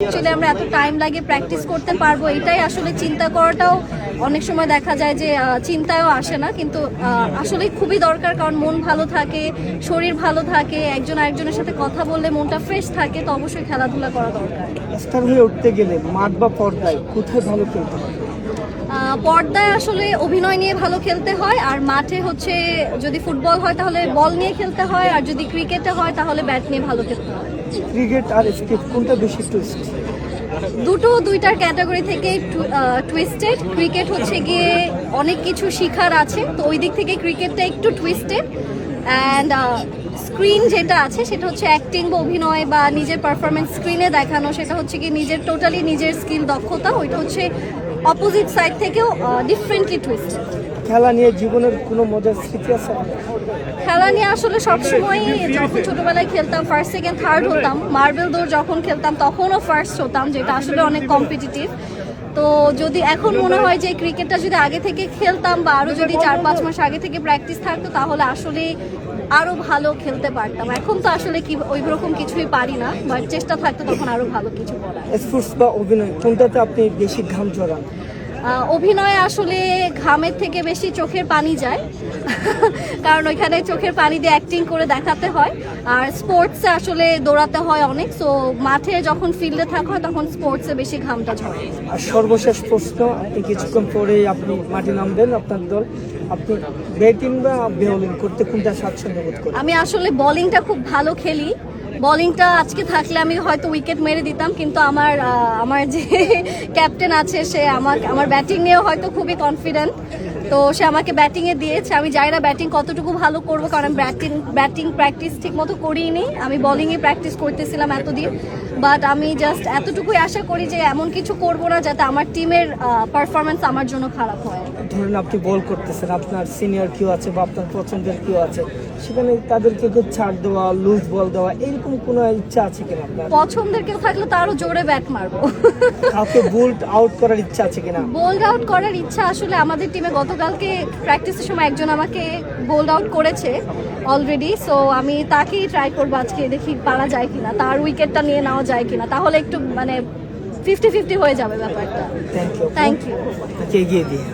Actually আমরা এত time লাগে প্র্যাকটিস করতে পারব এটাই আসলে চিন্তা করাটাও অনেক সময় দেখা যায় যে চিন্তায়ও আসে না। কিন্তু আসলে খুবই দরকার কারণ মন ভালো থাকে শরীর ভালো থাকে একজন আরেকজনের সাথে কথা বললে মনটা ফ্রেশ থাকে তো অবশ্যই খেলাধুলা করা দরকার। স্টার হয়ে উঠতে গেলে মাঠ বা পর্দায় কোথায় ভালো খেলতে পর্দায় আসলে অভিনয় নিয়ে ভালো খেলতে হয় আর মাঠে হচ্ছে যদি ফুটবল হয় তাহলে বল নিয়ে খেলতে হয় আর যদি ক্রিকেটে হয় তাহলে ব্যাট নিয়ে ভালো খেলতে হয়। ক্রিকেট আর স্কেট, কোনটা বেশি টুইস্ট দুটো দুইটার ক্যাটাগরি থেকে টুইস্টেড ক্রিকেট হচ্ছে গিয়ে অনেক কিছু শিখার আছে, তো ওই দিক থেকে ক্রিকেটটা একটু টুইস্টেড অ্যান্ড স্ক্রিন যেটা আছে, সেটা হচ্ছে অ্যাক্টিং বা অভিনয় বা নিজের পারফরমেন্স স্ক্রিনে দেখানো, সেটা হচ্ছে কি নিজের টোটালি নিজের স্কিল দক্ষতা, ওইটা হচ্ছে অপোজিট সাইড থেকেও ডিফারেন্টলি টুইস্ট খেলা নিয়ে জীবনের কোনো মজার স্মৃতি আছে? খেলা নিয়ে আসলে সবসময় যখন ছোটবেলায় খেলতাম ফার্স্ট সেকেন্ড থার্ড হতাম। মার্বেল দৌড় যখন খেলতাম তখনও ফার্স্ট হতাম যেটা আসলে অনেক কম্পিটিটিভ তো যদি এখন মনে হয় যে ক্রিকেটটা যদি আগে থেকে খেলতাম বা আরও যদি চার পাঁচ মাস আগে থেকে প্র্যাকটিস থাকতো তাহলে আসলে আরও ভালো খেলতে পারতাম। এখন তো আসলে কি ওই রকম কিছুই পারি না বাট চেষ্টা থাকতো তখন আরও ভালো কিছু করার। স্পোর্টস বা অভিনয় কোনটাতে আপনি বেশি ঘাম চড়ান অভিনয়ে আসলে ঘামের থেকে বেশি চোখের পানি যায়। কারণ ওইখানে চোখের পানি দিয়ে অ্যাক্টিং করে দেখাতে হয়। আর স্পোর্টসে আসলে দৌড়াতে হয় অনেক সো মাঠে যখন ফিল্ডে থাকা হয় তখন স্পোর্টসে বেশি ঘামটা ঝরে। আর সর্বশেষ প্রশ্ন আপনি কিছুক্ষণ পরেই আপনি মাঠে নামবেন আপনার দল। আপনি ব্যাটিং বা বোলিং করতে কোনটা স্বাচ্ছন্দ্য বোধ করেন? আমি আসলে বোলিংটা খুব ভালো খেলি। বোলিংটা আজকে থাকলে আমি হয়তো উইকেট মেরে দিতাম কিন্তু আমার আমার যে ক্যাপ্টেন আছে সে আমার আমার ব্যাটিং নিয়েও হয়তো খুবই কনফিডেন্ট তো সে আমাকে ব্যাটিংয়ে দিয়েছে। আমি জানি না ব্যাটিং কতটুকু ভালো করব কারণ আমি ব্যাটিং ব্যাটিং প্র্যাকটিস ঠিক মতো করিনি। আমি বোলিংয়ে প্র্যাকটিস করতেছিলাম এতদিন। বাট আমি জাস্ট এতটুকুই আশা করি যে এমন কিছু করব না যাতে আমার টিমের পারফরমেন্স আমার জন্য খারাপ হয়। ধরুন আপনি বল করতেছেন আপনার সিনিয়র কেউ আছে বা আপনার পছন্দের কেউ আছে সেখানে তাদেরকে একটু ছাড় দেওয়া লুজ বল দেওয়া এরকম কোনো ইচ্ছা আছে কিনা আপনার? পছন্দের কেউ থাকলে তো আরও জোরে ব্যাট মারবো। কাউকে বোল্ড আউট করার ইচ্ছা আছে কিনা? বোল্ড আউট করার ইচ্ছা আসলে আমাদের টিমে গতকালকে প্র্যাকটিসের সময় একজন আমাকে বোল্ড আউট করেছে অলরেডি সো আমি তাকেই ট্রাই করব আজকে দেখি পারা যায় কিনা তার উইকেটটা নিয়ে নেওয়া যায় কিনা। তাহলে একটু মানে ফিফটি ফিফটি হয়ে যাবে ব্যাপারটা। থ্যাংক ইউ এগিয়ে দিয়ে।